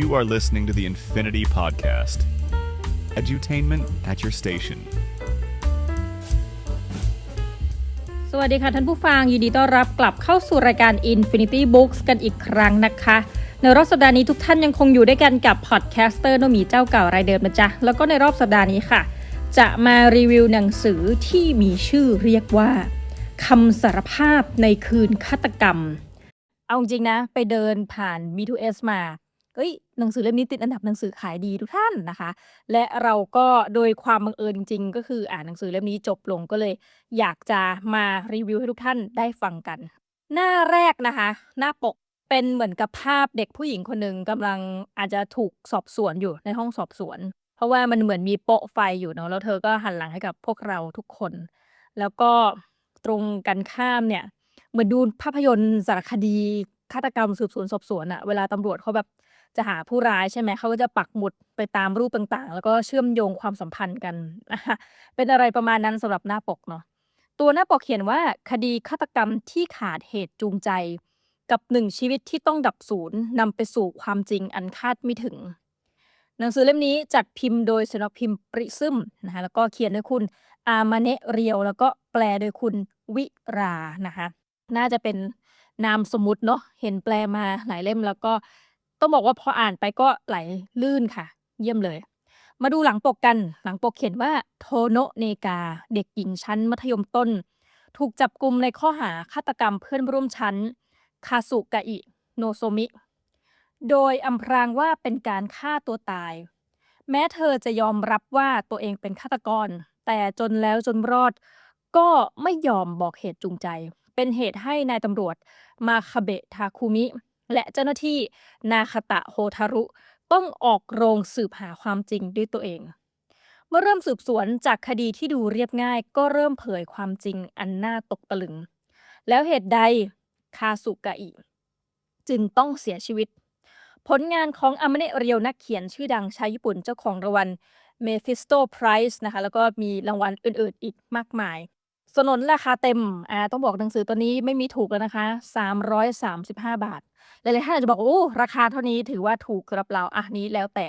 You are listening to the Infinity Podcast. Edutainment at your station. สวัสดีค่ะท่านผู้ฟังยินดีต้อนรับกลับเข้าสู่รายการ Infinity Books กันอีกครั้งนะคะ ในรอบสัปดาห์นี้ทุกท่านยังคงอยู่ด้วยกันกับพอดแคสเตอร์โนมีเจ้าเก่ารายเดิมนะจ๊ะ แล้วก็ในรอบสัปดาห์นี้ค่ะ จะมารีวิวหนังสือที่มีชื่อเรียกว่าคำสารภาพในคืนฆาตกรรม เอาจริงๆนะ ไปเดินผ่าน B2S มา เอ้ยหนังสือเล่มนี้ติดอันดับหนังสือขายดีทุกท่านนะคะ และเราก็โดยความบังเอิญจริง ๆ ก็คืออ่านหนังสือเล่มนี้จบลงก็เลย อยากจะมารีวิวให้ทุกท่านได้ฟังกัน หน้าแรกนะคะ หน้าปกเป็นเหมือนกับภาพเด็กผู้หญิงคนหนึ่งกำลังอาจจะถูกสอบสวนอยู่ในห้องสอบสวน เพราะว่ามันเหมือนมีโปะไฟอยู่เนาะแล้วเธอก็หันหลังให้กับพวกเราทุกคน แล้วก็ตรงกันข้ามเนี่ยเหมือนดูภาพยนตร์สารคดีฆาตกรรมสืบสวนสอบสวนอะเวลาตำรวจเขาแบบ จะหาผู้ร้ายใช่ไหม เขาก็จะปักหมุดไปตามรูปต่าง ๆ แล้วก็เชื่อมโยงความสัมพันธ์กันนะคะเป็นอะไรประมาณนั้นสำหรับหน้าปกเนาะ ตัวหน้าปกเขียนว่าคดีฆาตกรรมที่ขาดเหตุจูงใจ กับหนึ่งชีวิตที่ต้องดับสูญนำไปสู่ความจริงอันคาดไม่ถึง หนังสือเล่มนี้จัดพิมพ์โดยสำนักพิมพ์ปริซึมนะคะแล้วก็เขียนโดยคุณอามาเนเรียว แล้วก็แปลโดยคุณวิรานะคะ น่าจะเป็นนามสมมุติเนาะเห็นแปลมาหลายเล่มแล้วก็ ต้องบอกว่าพออ่านไปก็ไหลลื่นค่ะ เยี่ยมเลย มาดูหลังปกกัน หลังปกเขียนว่าโทโนะเนกา เด็กหญิงชั้นมัธยมต้น ถูกจับกลุ่มในข้อหาฆาตกรรมเพื่อนร่วมชั้น คาสุกะอิโนโซมิ โดยอำพรางว่าเป็นการฆ่าตัวตาย แม้เธอจะยอมรับว่าตัวเองเป็นฆาตกร แต่จนแล้วจนรอด ก็ไม่ยอมบอกเหตุจูงใจ เป็นเหตุให้นายตำรวจมาคาเบะทาคุมิ และเจ้าหน้าที่นาคาตะโฮทารุ ต้องออกโรงสืบหาความจริงด้วยตัวเอง เมื่อเริ่มสืบสวนจากคดีที่ดูเรียบง่าย ก็เริ่มเผยความจริงอันน่าตกตะลึง แล้วเหตุใดคาสุกะอิจึงต้องเสียชีวิต ผลงานของอามเนเรียวนักเขียนชื่อดังชาวญี่ปุ่นเจ้าของรางวัล Mephisto Prize นะคะแล้วก็มีรางวัลอื่นๆอีกมากมาย สนนราคาเต็ม อ่า ต้องบอกหนังสือตัวนี้ไม่มีถูกแล้วนะคะ 335 บาท หลายๆท่านอาจจะบอก โอ้ ราคาเท่านี้ถือว่าถูกสำหรับเรา อะนี้แล้วแต่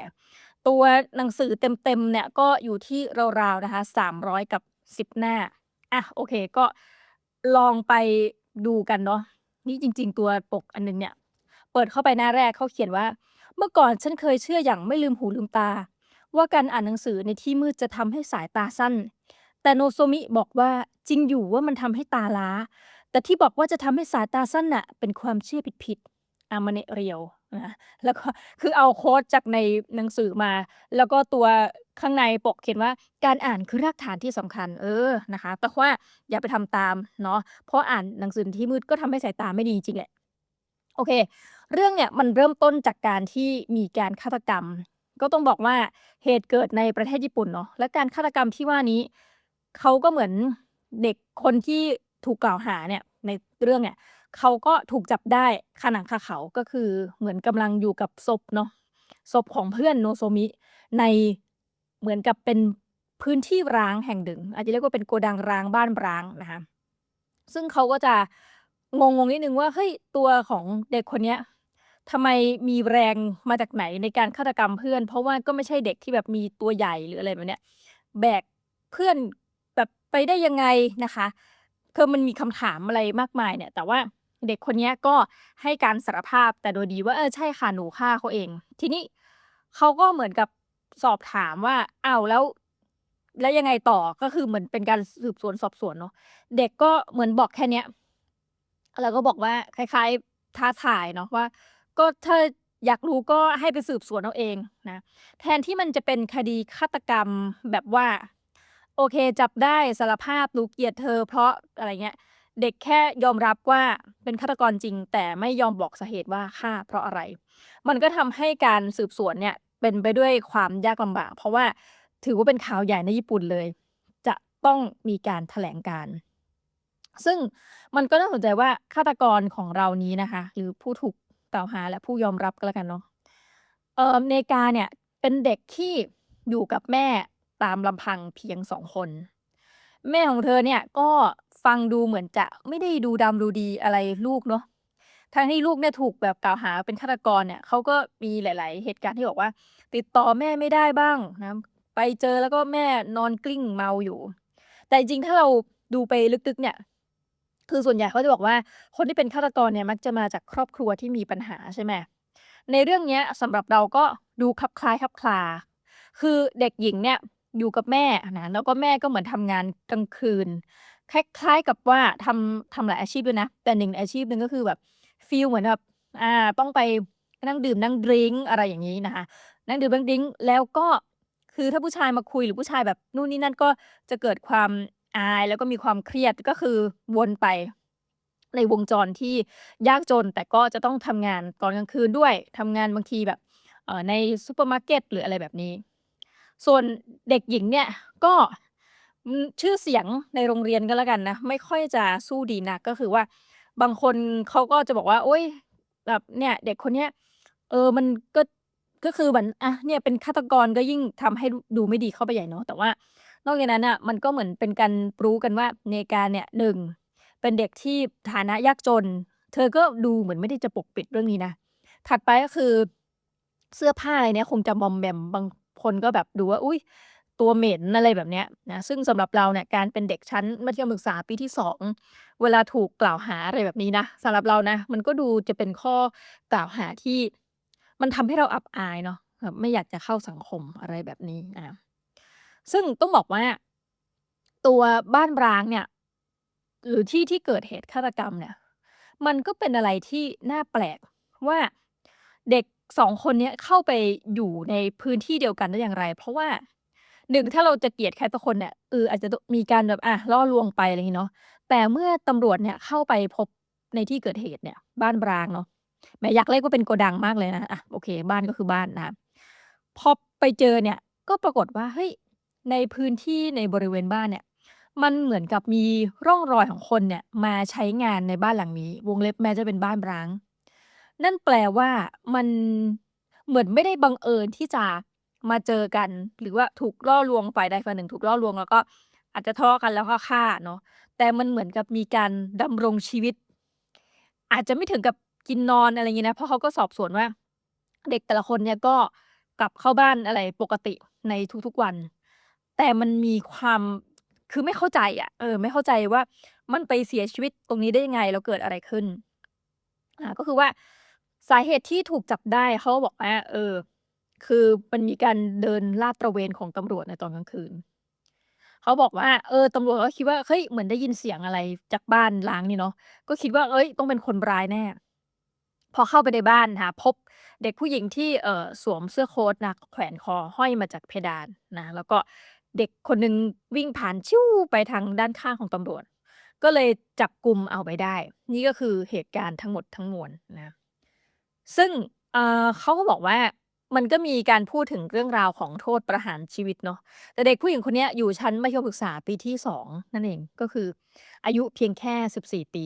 ตัวหนังสือเต็มๆ เนี่ยก็อยู่ที่ราวๆ นะคะ 300 กับ 10 หน้า อะ โอเค ก็ลองไปดูกันเนาะ นี่จริง ๆ ตัวปกอันหนึ่งเนี่ย เปิดเข้าไปหน้าแรกเขาเขียนว่า เมื่อก่อนฉันเคยเชื่ออย่างไม่ลืมหูลืมตา ว่าการอ่านหนังสือในที่มืดจะทำให้สายตาสั้น แต่โนโซมิบอกว่าจริงอยู่ว่ามันทำให้ตาล้า แต่ที่บอกว่าจะทำให้สายตาสั้นน่ะ เป็นความเชื่อผิดๆอามาเนเรียวนะแล้วก็คือเอาโค้ดจากในหนังสือมา แล้วก็ตัวข้างในปกเขียนว่าการอ่านคือรากฐานที่สำคัญ เออนะคะ แต่ว่าอย่าไปทำตามเนาะเพราะอ่านหนังสือที่มืดก็ทำให้สายตาไม่ดีจริงแหละ โอเค เรื่องเนี่ยมันเริ่มต้นจากการที่มีการฆาตกรรม ก็ต้องบอกว่าเหตุเกิดในประเทศญี่ปุ่นเนาะและการฆาตกรรมที่ว่านี้ เขาก็เหมือนเด็กคนที่ถูกกล่าวหาเนี่ยในเรื่องเนี่ยเขาก็ถูกจับได้คาหนังคาเขาก็คือเหมือนกำลังอยู่กับศพเนาะศพของเพื่อนโนโซมิในเหมือนกับเป็นพื้นที่ร้างแห่งหนึ่ง อาจจะเรียกว่าเป็นโกดังร้างบ้านร้างนะคะซึ่งเขาก็จะงงงๆนิดนึงว่าเฮ้ยตัวของเด็กคนเนี้ยทำไมมีแรงมาจากไหนในการฆาตกรรมเพื่อน เพราะว่าก็ไม่ใช่เด็กที่แบบมีตัวใหญ่หรืออะไรแบบเนี้ยแบกเพื่อน ไปได้ยังไงนะคะคือมันมีคำถามอะไรมากมายเนี่ย แต่ว่าเด็กคนนี้ก็ให้การสารภาพแต่โดยดีว่าเออใช่ค่ะหนูฆ่าเขาเอง ทีนี้เขาก็เหมือนกับสอบถามว่าอ้าวแล้ว แล้วยังไงต่อก็คือเหมือนเป็นการสืบสวนสอบสวนเนาะเด็กก็เหมือนบอกแค่เนี้ยแล้วก็บอกว่าคล้าย ๆ ท้าทายเนาะว่า ก็ถ้าอยากรู้ก็ให้ไปสืบสวนเอาเองนะแทนที่มันจะเป็นคดีฆาตกรรมแบบว่า โอเค จับได้สารภาพหนูเกียดเธอ เพราะอะไรเงี้ย เด็กแค่ยอมรับว่าเป็นฆาตกรจริง แต่ไม่ยอมบอกสาเหตุว่าฆ่าเพราะอะไร มันก็ทำให้การสืบสวนเนี่ยเป็นไปด้วยความยากลำบาก เพราะว่าถือว่าเป็นข่าวใหญ่ในญี่ปุ่นเลย จะต้องมีการแถลงการ ซึ่งมันก็น่าสนใจว่าฆาตกรของเรานี้นะคะ หรือผู้ถูกกล่าวหาและผู้ยอมรับก็แล้วกันเนาะเออเนกาเนี่ยเป็นเด็กที่อยู่กับแม่ ตามลำพังเพียง2คน แม่ของเธอเนี่ยก็ฟังดูเหมือนจะไม่ได้ดูดำดูดีอะไรลูกเนาะทั้งที่ลูกเนี่ยถูกแบบกล่าวหาเป็นฆาตกรเนี่ยเขาก็มีหลาย ๆ เหตุการณ์ที่บอกว่า ติดต่อแม่ไม่ได้บ้างนะไปเจอแล้วก็แม่นอนกลิ้งเมาอยู่ แต่จริงถ้าเราดูไปลึกๆ เนี่ยคือส่วนใหญ่เขาจะบอกว่า คนที่เป็นฆาตกรเนี่ยมักจะมาจากครอบครัวที่มีปัญหาใช่ไหมในเรื่องเนี้ยสำหรับเราก็ดูคลับคล้ายคลับคลา คือเด็กหญิงเนี่ย อยู่กับแม่นะ แล้วก็แม่ก็เหมือนทำงานกลางคืน คล้าย ๆ กับว่าทำทำหลายอาชีพด้วยนะ แต่หนึ่งอาชีพหนึ่งก็คือแบบฟีลเหมือนแบบอ่าต้องไปนั่งดื่มนั่งดริงก์อะไรอย่างนี้นะคะ นั่งดื่มนั่งดริงก์แล้วก็คือถ้าผู้ชายมาคุยหรือผู้ชายแบบนู่นนี่นั่นก็จะเกิดความอายแล้วก็มีความเครียดก็คือวนไป ในวงจรที่ยากจน แต่ก็จะต้องทำงานตอนกลางคืนด้วยทำงานบางทีแบบเอ่อในซูเปอร์มาร์เก็ตหรืออะไรแบบนี้ ส่วนเด็กหญิงเนี่ยก็ชื่อเสียงในโรงเรียนก็แล้วกันนะ ไม่ค่อยจะสู้ดีนักก็คือว่า บางคนเขาก็จะบอกว่า โอ๊ยแบบเนี่ย เด็กคนเนี้ยเออมันก็ก็คือเหมือนอะเนี่ยเป็นฆาตกรก็ยิ่งทำให้ดูไม่ดีเข้าไปใหญ่เนาะแต่ว่านอกจากนั้นอะมันก็เหมือนเป็นการรู้กันว่าเนกาเนี่ยหนึ่งเป็นเด็กที่ฐานะยากจน เธอก็ดูเหมือนไม่ได้จะปกปิดเรื่องนี้นะถัดไปก็คือเสื้อผ้าอะไรเนี่ยคงจะมอมแมมบาง คนก็แบบดูว่า อุ้ยตัวเหม็น อะไรแบบเนี้ยนะ ซึ่งสำหรับเราเนี่ย การเป็นเด็กชั้นมัธยมศึกษาปีที่สองเวลาถูกกล่าวหา อะไรแบบนี้นะ สำหรับเรานะ มันก็ดูจะเป็นข้อกล่าวหาที่ มันทำให้เราอับอายเนาะ แบบไม่อยากจะเข้าสังคม อะไรแบบนี้นะซึ่งต้องบอกว่า ตัวบ้านร้างเนี่ย หรือที่ที่เกิดเหตุฆาตกรรมเนี่ย มันก็เป็นอะไรที่น่าแปลกว่า เด็ก สองคนเนี้ยเข้าไปอยู่ในพื้นที่เดียวกันได้อย่างไร เพราะว่าหนึ่งถ้าเราจะเกลียดใครสักคนเนี่ย เออ อาจจะมีการแบบอะล่อลวงไป อะไรอย่างงี้เนาะ แต่เมื่อตำรวจเนี่ยเข้าไปพบในที่เกิดเหตุเนี่ย บ้านร้างเนาะ แหม อยากเรียกว่าเป็นโกดังมากเลยนะอะโอเค บ้านก็คือบ้านนะคะ พอไปเจอเนี่ย ก็ปรากฏว่า เฮ้ย ในพื้นที่ในบริเวณบ้านเนี่ย มันเหมือนกับมีร่องรอยของคนเนี่ยมาใช้งานในบ้านหลังนี้ วงเล็บแม้จะเป็นบ้านร้าง นั่นแปลว่า มัน เหมือนไม่ได้บังเอิญที่จะมาเจอกัน หรือว่าถูกล่อลวง ฝ่ายใดฝ่ายหนึ่งถูกล่อลวง แล้วก็อาจจะทะเลาะกัน แล้วก็ฆ่าเนาะ แต่มันเหมือนกับมีการดำรงชีวิต อาจจะไม่ถึงกับกินนอน อะไรอย่างงี้นะ เพราะเขาก็สอบสวนว่า เด็กแต่ละคนเนี่ยก็กลับเข้าบ้านอะไรปกติในทุก ๆ วัน แต่มันมีความ คือไม่เข้าใจอะ เออ ไม่เข้าใจว่า มันไปเสียชีวิตตรงนี้ได้ยังไง แล้วเกิดอะไรขึ้นอ่าก็คือว่า สาเหตุที่ถูกจับได้เขาบอกว่า เออ คือมันมีการเดินลาดตระเวนของตำรวจในตอนกลางคืน เขาบอกว่า เออตำรวจก็คิดว่า เฮ้ย เหมือนได้ยินเสียงอะไรจากบ้านร้างนี่เนาะ ก็คิดว่า เอ้ย ต้องเป็นคนร้ายแน่ พอเข้าไปในบ้านนะคะพบเด็กผู้หญิงที่ เอ่อ สวมเสื้อโค้ทนะแขวนคอห้อยมาจากเพดานนะ แล้วก็เด็กคนหนึ่งวิ่งผ่านชิ่วไปทางด้านข้างของตำรวจ ก็เลยจับกลุ่มเอาไปได้ นี่ก็คือเหตุการณ์ทั้งหมดทั้งมวลนะ ซึ่ง เอ่อ เขาก็บอกว่า มันก็มีการพูดถึงเรื่องราวของโทษประหารชีวิตเนาะ แต่เด็กผู้หญิงคนเนี้ยอยู่ชั้นมัธยมศึกษาปีที่สองนั่นเอง ก็คืออายุเพียงแค่สิบสี่ปี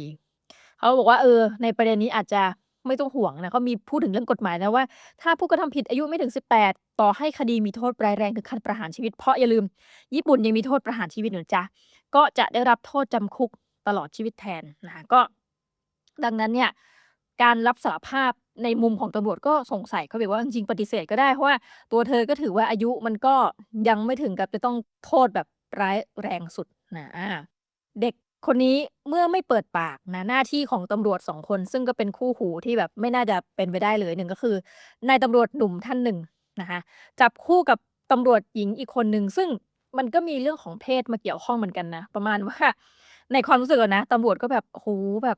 เขาบอกว่า เออ ในประเด็นนี้อาจจะไม่ต้องห่วงนะ เขามีพูดถึงเรื่องกฎหมายนะว่า ถ้าผู้กระทำผิดอายุไม่ถึง 18 ต่อให้คดีมีโทษร้ายแรงถึงขั้นประหารชีวิต เพราะอย่าลืมญี่ปุ่นยังมีโทษประหารชีวิตอยู่นะจ๊ะ ก็จะได้รับโทษจำคุกตลอดชีวิตแทนนะคะ ก็ ดังนั้นเนี่ย การรับสารภาพ ในมุมของตำรวจก็สงสัยเขาบอกว่าจริงๆปฏิเสธก็ได้เพราะว่าตัวเธอก็ถือว่าอายุมันก็ยังไม่ถึงกับจะต้องโทษแบบร้ายแรงสุดนะเด็กคนนี้เมื่อไม่เปิดปากนะหน้าที่ของตำรวจสองคน ซึ่งก็เป็นคู่หูที่แบบไม่น่าจะเป็นไปได้เลยหนึ่งก็คือนายตำรวจหนุ่มท่านหนึ่งนะคะจับคู่กับตำรวจหญิงอีกคนหนึ่งซึ่งมันก็มีเรื่องของเพศมาเกี่ยวข้องเหมือนกันนะ ประมาณว่าในความรู้สึกนะตำรวจก็แบบโหแบบ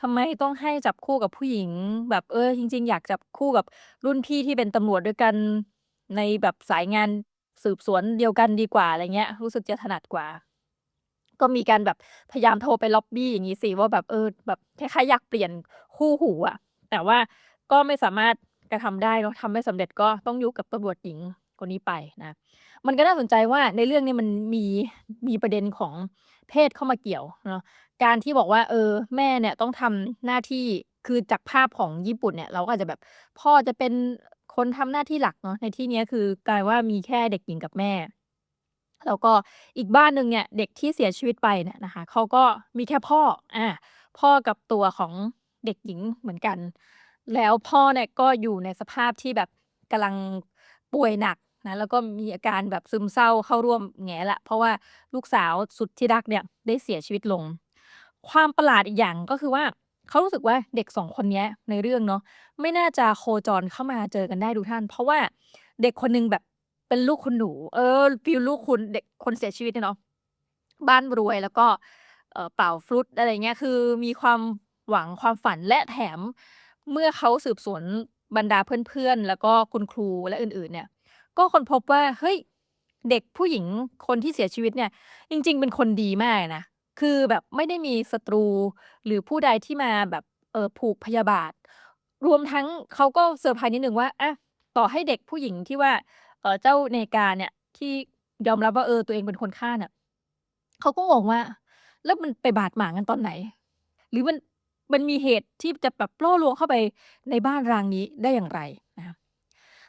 ทำไมต้องให้จับคู่กับผู้หญิง แบบ เออ จริง ๆ อยากจับคู่กับรุ่นพี่ที่เป็นตำรวจด้วยกัน ในแบบสายงานสืบสวนเดียวกันดีกว่า อะไรเงี้ย รู้สึกจะถนัดกว่า ก็มีการแบบพยายามโทรไปล็อบบี้อย่างนี้สิว่าแบบ เออ แบบคล้าย ๆ อยากเปลี่ยนคู่หูอะ แต่ว่าก็ไม่สามารถกระทำได้เนาะ ทำไม่สำเร็จก็ต้องยุกับตำรวจหญิงคนนี้ไปนะ มันก็น่าสนใจว่าในเรื่องนี้มันมี มีประเด็นของเพศเข้ามาเกี่ยวเนาะ การที่บอกว่า เออ แม่เนี่ยต้องทำหน้าที่ คือจากภาพของญี่ปุ่นเนี่ย เราก็อาจจะแบบ พ่อจะเป็นคนทำหน้าที่หลักเนาะ ในที่เนี้ย คือกลายว่ามีแค่เด็กหญิงกับแม่ แล้วก็อีกบ้านหนึ่งเนี่ย เด็กที่เสียชีวิตไปเนี่ยนะคะ เขาก็มีแค่พ่ออ่าพ่อกับตัวของเด็กหญิงเหมือนกัน แล้วพ่อเนี่ยก็อยู่ในสภาพที่แบบกำลังป่วยหนักนะ แล้วก็มีอาการแบบซึมเศร้าเข้าร่วมแง่ละเพราะว่าลูกสาวสุดที่รักเนี่ยได้เสียชีวิตลง ความประหลาดอีกอย่างก็คือว่า เขารู้สึกว่าเด็กสองคนเนี้ยในเรื่องเนาะไม่น่าจะโคจรเข้ามาเจอกันได้ทุกท่าน เพราะว่าเด็กคนหนึงแบบเป็นลูกคุณหนู เออฟิลลูกคุณเด็กคนเสียชีวิตเนี่ยเนาะบ้านรวยแล้วก็เออเป่าฟรุตอะไรเงี้ยคือมีความหวังความฝันและแถมเมื่อเขาสืบสวนบรรดาเพื่อนๆ แล้วก็คุณครูและอื่นๆ เนี่ย ก็ค้นพบว่าเฮ้ยเด็กผู้หญิงคนที่เสียชีวิตเนี่ย จริง ๆ เป็นคนดีมากนะ คือแบบไม่ได้มีศัตรู หรือผู้ใดที่มาแบบ เออผูกพยาบาท รวมทั้งเขาก็เซอร์ไพรส์นิดนึงว่าอะต่อให้เด็กผู้หญิงที่ว่า เออเจ้าเนกาเนี่ย ที่ยอมรับว่า เออ ตัวเองเป็นคนฆ่าเนี่ย เขาก็งงว่า แล้วมันไปบาดหมางกันตอนไหน หรือมัน มันมีเหตุที่จะแบบล่อลวงเข้าไปในบ้านรางนี้ได้อย่างไรนะครับ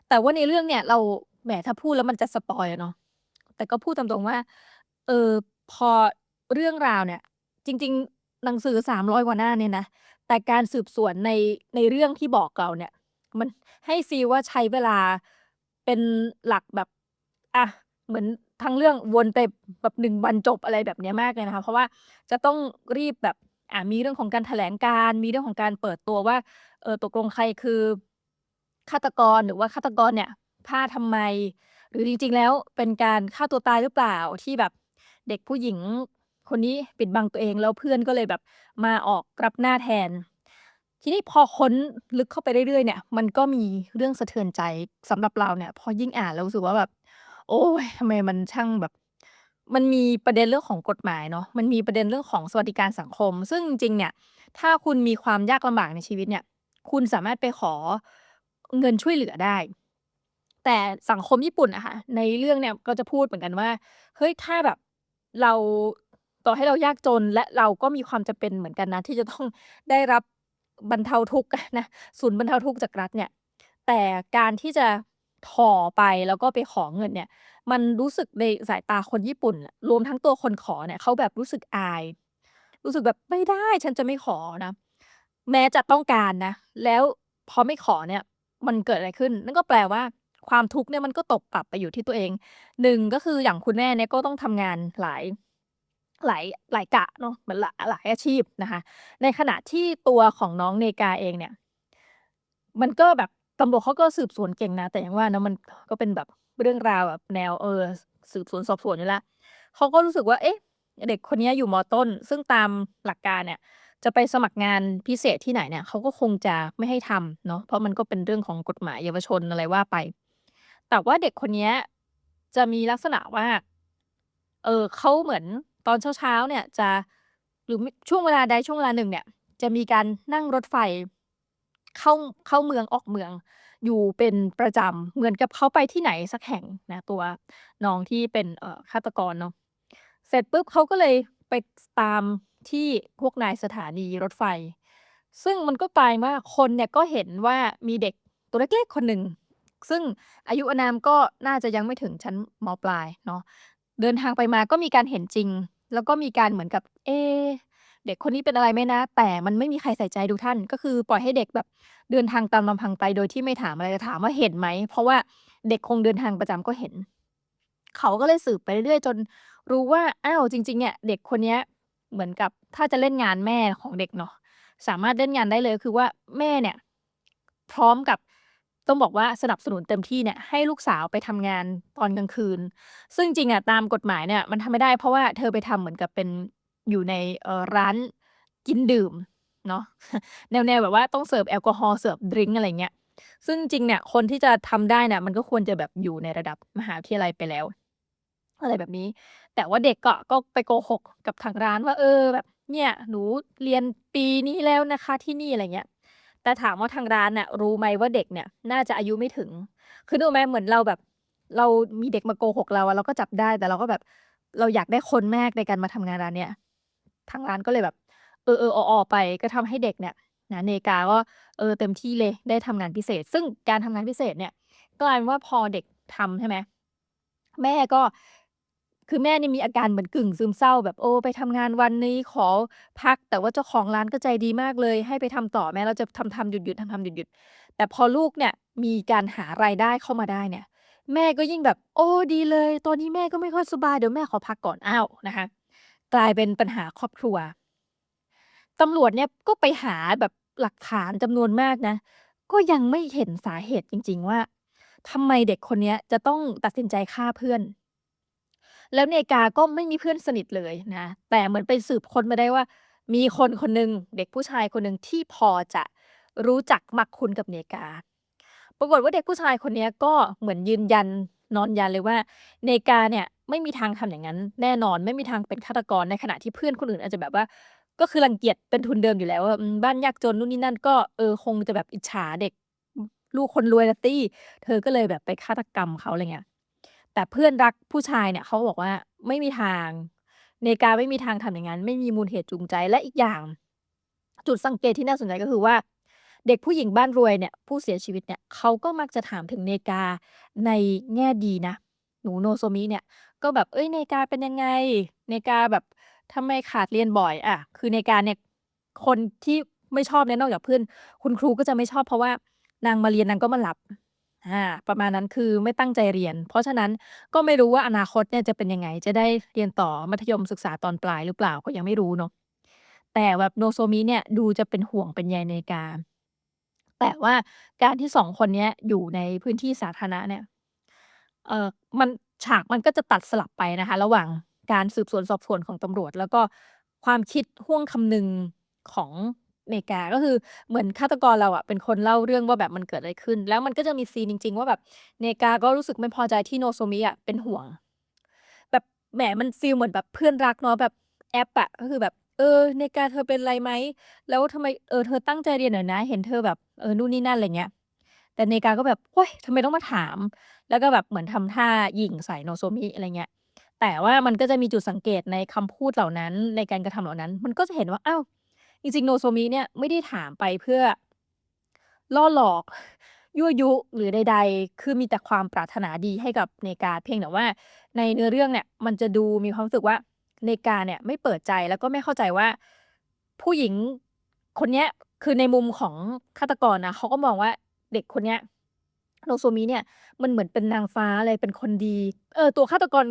แต่ว่าในเรื่องเนี่ยเรา แหม ถ้าพูดแล้วมันจะสปอยอะเนาะ แต่ก็พูดตามตรงว่า เออพอ เรื่องราวเนี่ย จริง ๆ หนังสือสามร้อยกว่าหน้าเนี่ยนะ แต่การสืบสวนใน ในเรื่องที่บอกเราเนี่ย มัน ให้ฟีลว่าใช้เวลาเป็นหลักแบบอะเหมือนทั้งเรื่องวนไปแบบหนึ่งวันจบ อะไรแบบเนี้ย มากเลยนะคะ เพราะว่าจะต้องรีบแบบ อะมีเรื่องของการแถลงการณ์ มีเรื่องของการเปิดตัวว่า เออตกลงใครคือฆาตกร หรือว่าฆาตกรเนี่ยฆ่าทำไม หรือจริง ๆ แล้วเป็นการฆ่าตัวตายหรือเปล่า ที่แบบเด็กผู้หญิง คนนี้ปิดบังตัวเองแล้วเพื่อนก็เลยแบบมาออกรับหน้าแทน ทีนี้พอค้นลึกเข้าไปเรื่อย ๆ เนี่ย มันก็มีเรื่องสะเทือนใจสำหรับเราเนี่ย พอยิ่งอ่านแล้วรู้สึกว่าแบบ โอ้ยทำไมมันช่างแบบ มันมีประเด็นเรื่องของกฎหมายเนาะ มันมีประเด็นเรื่องของสวัสดิการสังคม ซึ่งจริงๆเนี่ย ถ้าคุณมีความยากลำบากในชีวิตเนี่ย คุณสามารถไปขอเงินช่วยเหลือได้ แต่สังคมญี่ปุ่นอะค่ะในเรื่องเนี่ยก็จะพูดเหมือนกันว่า เฮ้ย ถ้าแบบเรา ต่อให้เรายากจนและเราก็มีความจำเป็นเหมือนกันนะ ที่จะต้องได้รับบรรเทาทุกข์นะศูนย์บรรเทาทุกข์จากรัฐเนี่ย แต่การที่จะถ่อไปแล้วก็ไปขอเงินเนี่ย มันรู้สึกในสายตาคนญี่ปุ่นรวมทั้งตัวคนขอเนี่ยเขาแบบรู้สึกอาย รู้สึกแบบไม่ได้ฉันจะไม่ขอนะ แม้จะต้องการนะ แล้วพอไม่ขอเนี่ย มันเกิดอะไรขึ้น นั่นก็แปลว่าความทุกข์เนี่ยมันก็ตกกลับไปอยู่ที่ตัวเองหนึ่งก็คืออย่างคุณแม่เนี่ยก็ต้องทำงานหลาย หลายหลายกะเนาะเหมือนหลายหลายอาชีพนะคะ ในขณะที่ตัวของน้องเนกาเองเนี่ย มันก็แบบตำรวจเขาก็สืบสวนเก่งนะ แต่อย่างว่านะมันก็เป็นแบบเรื่องราวแบบแนวเออสืบสวนสอบสวนอยู่แล้วเขาก็รู้สึกว่า เอ๊ะ เด็กคนนี้อยู่มต้น ซึ่งตามหลักการเนี่ย จะไปสมัครงานพิเศษที่ไหนเนี่ยเขาก็คงจะไม่ให้ทำเนาะเพราะมันก็เป็นเรื่องของกฎหมายเยาวชนอะไรว่าไป แต่ว่าเด็กคนนี้จะมีลักษณะว่า เออเขาเหมือน ตอนเช้าๆเนี่ยจะหรือช่วงเวลาใดช่วงเวลาหนึ่งเนี่ยจะมีการนั่งรถไฟเข้าเข้าเมืองออกเมืองอยู่เป็นประจำเหมือนกับเขาไปที่ไหนสักแห่งนะตัวน้องที่เป็นเอ่อฆาตกรเนาะเสร็จปุ๊บเขาก็เลยไปตามที่พวกนายสถานีรถไฟ ซึ่งมันก็กลายว่าคนเนี่ยก็เห็นว่ามีเด็กตัวเล็กๆคนหนึ่งซึ่งอายุอนามก็น่าจะยังไม่ถึงชั้นมปลายเนาะ เดินทางไปมาก็มีการเห็นจริง แล้วก็มีการเหมือนกับ เอะเด็กคนนี้เป็นอะไรไหมนะ แต่มันไม่มีใครใส่ใจทุกท่าน ก็คือปล่อยให้เด็กแบบเดินทางตามลำพังไปโดยที่ไม่ถามอะไรแต่ถามว่าเห็นไหม เพราะว่าเด็กคงเดินทางประจำก็เห็น เขาก็เลยสืบไปเรื่อยๆ จนรู้ว่า อ้าว จริง ๆ เนี่ย เด็กคนเนี้ยเหมือนกับถ้าจะเล่นงานแม่ของเด็กเนาะ สามารถเล่นงานได้เลย คือว่าแม่เนี่ย พร้อมกับ ต้องบอกว่าสนับสนุนเต็มที่เนี่ยให้ลูกสาวไปทำงานตอนกลางคืน ซึ่งจริงอะตามกฎหมายเนี่ยมันทำไม่ได้ เพราะว่าเธอไปทำเหมือนกับเป็นอยู่ใน เอ่อ ร้านกินดื่มเนาะ แนว ๆ แบบว่าต้องเสิร์ฟแอลกอฮอล์ เสิร์ฟดริงก์ อะไรเงี้ย ซึ่งจริงเนี่ยคนที่จะทำได้เนี่ยมันก็ควรจะแบบอยู่ในระดับมหาวิทยาลัยไปแล้ว อะไรแบบนี้ แต่ว่าเด็กก็ ก็ไปโกหกกับทางร้านว่า เออ แบบ เนี่ย หนูเรียนปีนี้แล้วนะคะที่นี่ อะไรเงี้ย แต่ถามว่าทางร้านน่ะรู้ไหมว่าเด็กเนี่ยน่าจะอายุไม่ถึง คือนึกออกไหมเหมือนเราแบบ เรามีเด็กมาโกหกเราอะเราก็จับได้แต่เราก็แบบเราอยากได้คนมากในการมาทำงานร้านเนี้ยทางร้านก็เลยแบบ เออๆออๆไปก็ทำให้เด็กเนี่ยนะเนกาก็เออเต็มที่เลยได้ทำงานพิเศษ ซึ่งการทำงานพิเศษเนี่ยกลายเป็นว่าพอเด็กทำใช่ไหมแม่ก็ คือแม่เนี่ยมีอาการเหมือนกึ่งซึมเศร้าแบบ โอ้ ไปทำงานวันนี้ขอพัก แต่ว่าเจ้าของร้านก็ใจดีมากเลย ให้ไปทำต่อ แม้เราจะทำ ๆ หยุด ๆ ทำ ๆ หยุด ๆ แต่พอลูกเนี่ยมีการหารายได้เข้ามาได้เนี่ย แม่ก็ยิ่งแบบ โอ้ ดีเลย ตอนนี้แม่ก็ไม่ค่อยสบาย เดี๋ยวแม่ขอพักก่อน อ้าว นะคะ กลายเป็นปัญหาครอบครัว ตำรวจเนี่ยก็ไปหาแบบหลักฐานจำนวนมากนะ ก็ยังไม่เห็นสาเหตุจริง ๆ ว่า ทำไมเด็กคนเนี้ยจะต้องตัดสินใจฆ่าเพื่อน แล้วเนกาก็ไม่มีเพื่อนสนิทเลยนะ แต่เหมือนไปสืบค้นมาได้ว่า มีคนคนหนึ่งเด็กผู้ชายคนหนึ่งที่พอจะรู้จักมักคุ้นกับเนกา ปรากฏว่าเด็กผู้ชายคนเนี้ยก็เหมือนยืนยันนอนยันเลยว่า เนกาเนี่ยไม่มีทางทำอย่างนั้น แน่นอนไม่มีทางเป็นฆาตกรในขณะที่เพื่อนคนอื่นอาจจะแบบว่า ก็คือรังเกียจเป็นทุนเดิมอยู่แล้วว่าบ้านยากจนนู่นนี่นั่น ก็เออคงจะแบบอิจฉาเด็กลูกคนรวยละตี้ เธอก็เลยแบบไปฆาตกรรมเขาอะไรเงี้ย แต่เพื่อนรักผู้ชายเนี่ยเขาบอกว่า ไม่มีทาง เนกาไม่มีทางทำอย่างนั้น ไม่มีมูลเหตุจูงใจและอีกอย่าง จุดสังเกตที่น่าสนใจก็คือว่า เด็กผู้หญิงบ้านรวยเนี่ยผู้เสียชีวิตเนี่ยเขาก็มักจะถามถึงเนกาในแง่ดีนะ หนูโนโซมิเนี่ย ก็แบบเอ้ยเนกาเป็นยังไง เนกาแบบทำไมขาดเรียนบ่อยอะคือเนกาเนี่ยคนที่ไม่ชอบเนี่ยนอกจากเพื่อน คุณครูก็จะไม่ชอบเพราะว่านางมาเรียนนางก็มาหลับ อ่าประมาณนั้น คือไม่ตั้งใจเรียน เพราะฉะนั้นก็ไม่รู้ว่าอนาคตเนี่ยจะเป็นยังไง จะได้เรียนต่อมัธยมศึกษาตอนปลายหรือเปล่า ก็ยังไม่รู้เนาะ แต่แบบโนโซมิเนี่ยดูจะเป็นห่วงเป็นใยเนกา แต่ว่าการที่สองคนเนี้ยอยู่ในพื้นที่สาธารณะเนี่ย เอ่อ มัน ฉากมันก็จะตัดสลับไปนะคะ ระหว่างการสืบสวนสอบสวนของตำรวจ แล้วก็ความคิดห้วงคำนึงของ เนกา ก็คือเหมือนฆาตกรเราอะเป็นคนเล่าเรื่องว่าแบบมันเกิดอะไรขึ้น แล้วมันก็จะมีซีนจริง ๆ ว่าแบบเนกาก็รู้สึกไม่พอใจที่โนโซมิอะเป็นห่วง แบบแหมมันฟีลเหมือนแบบเพื่อนรักเนาะแบบแอปอะ ก็คือแบบ เออ เนกาเธอเป็นไรไหม แล้วทำไม เออ เธอตั้งใจเรียนหน่อยนะ เห็นเธอแบบ เออ นู่นนี่นั่น อะไรเงี้ย แต่เนกาก็แบบ โอ๊ย ทำไมต้องมาถาม แล้วก็แบบเหมือนทำท่าหยิ่งใส่โนโซมิ อะไรเงี้ย แต่ว่ามันก็จะมีจุดสังเกตในคำพูดเหล่านั้น ในการกระทำเหล่านั้น มันก็จะเห็นว่า อ้าว จริง ๆ โนโซมิเนี่ยไม่ได้ถามไปเพื่อ ล่อหลอก ยั่วยุหรือใด ๆ คือมีแต่ความปรารถนาดีให้กับเนกาเพียงแต่ว่า ในเนื้อเรื่องเนี่ยมันจะดูมีความรู้สึกว่าเนกาเนี่ยไม่เปิดใจแล้วก็ไม่เข้าใจว่า ผู้หญิงคนเนี้ยคือในมุมของฆาตกรนะเขาก็มองว่าเด็กคนเนี้ยโนโซมิเนี่ย มันเหมือนเป็นนางฟ้าเลยเป็นคนดี เออ ตัวฆาตกร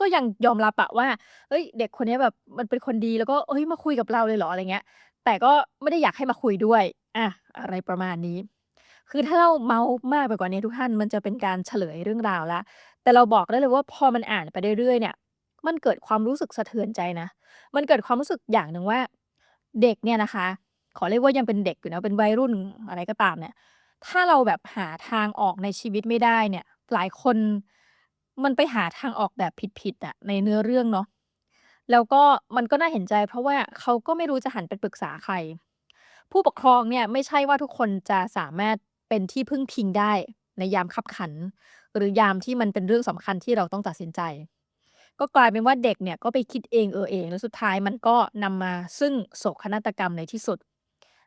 ก็ยังยอมรับอะว่า เฮ้ย เด็กคนเนี้ยแบบมันเป็นคนดี แล้วก็ เฮ้ย มาคุยกับเราเลยเหรอ อะไรเงี้ย แต่ก็ไม่ได้อยากให้มาคุยด้วยอะอะไรประมาณนี้ คือถ้าเราเมาส์มากไปกว่านี้ทุกท่าน มันจะเป็นการเฉลยเรื่องราวแล้ว แต่เราบอกได้เลยว่า พอมันอ่านไปเรื่อย ๆ เนี่ย มันเกิดความรู้สึกสะเทือนใจนะ มันเกิดความรู้สึกอย่างหนึ่งว่า เด็กเนี่ยนะคะ ขอเรียกว่ายังเป็นเด็กอยู่นะ เป็นวัยรุ่น อะไรก็ตามเนี่ย ถ้าเราแบบหาทางออกในชีวิตไม่ได้เนี่ย หลายคน มันไปหาทางออกแบบผิด ๆ อะ ในเนื้อเรื่องเนาะ แล้วก็มันก็น่าเห็นใจ เพราะว่าเขาก็ไม่รู้จะหันไปปรึกษาใคร ผู้ปกครองเนี่ยไม่ใช่ว่าทุกคนจะสามารถเป็นที่พึ่งพิงได้ในยามคับขัน หรือยามที่มันเป็นเรื่องสำคัญที่เราต้องตัดสินใจ ก็กลายเป็นว่าเด็กเนี่ยก็ไปคิดเองเออเอง แล้วสุดท้ายมันก็นำมาซึ่งโศกนาฏกรรมในที่สุด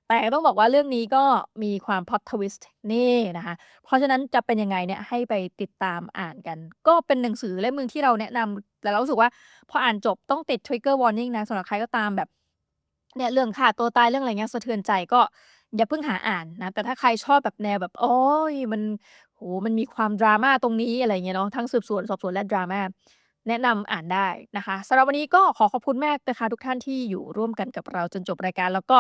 แต่ต้องบอกว่าเรื่องนี้ก็มีความพล็อตทวิสต์นี่นะคะ เพราะฉะนั้นจะเป็นยังไงเนี่ยให้ไปติดตามอ่านกัน ก็เป็นหนังสือเล่มหนึ่งที่เราแนะนำแต่เรารู้สึกว่าพออ่านจบต้องติด trigger warning นะสำหรับใครก็ตามแบบเนี่ยเรื่องฆ่าตัวตายเรื่องอะไรเงี้ยสะเทือนใจก็อย่าเพิ่งหาอ่านนะแต่ถ้าใครชอบแบบแนวแบบโอ๊ยมันโอ้โฮมันมีความดราม่าตรงนี้อะไรเงี้ยเนาะทั้งสืบสวนสอบสวนและดราม่า แนะนำอ่านได้นะคะ สำหรับวันนี้ก็ขอขอบคุณมากนะคะ ทุกท่านที่อยู่ร่วมกันกับเราจนจบรายการ แล้วก็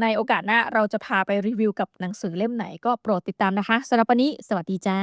ในโอกาสหน้าเราจะพาไปรีวิวกับหนังสือเล่มไหนก็โปรดติดตามนะคะสำหรับวันนี้ สวัสดีจ้า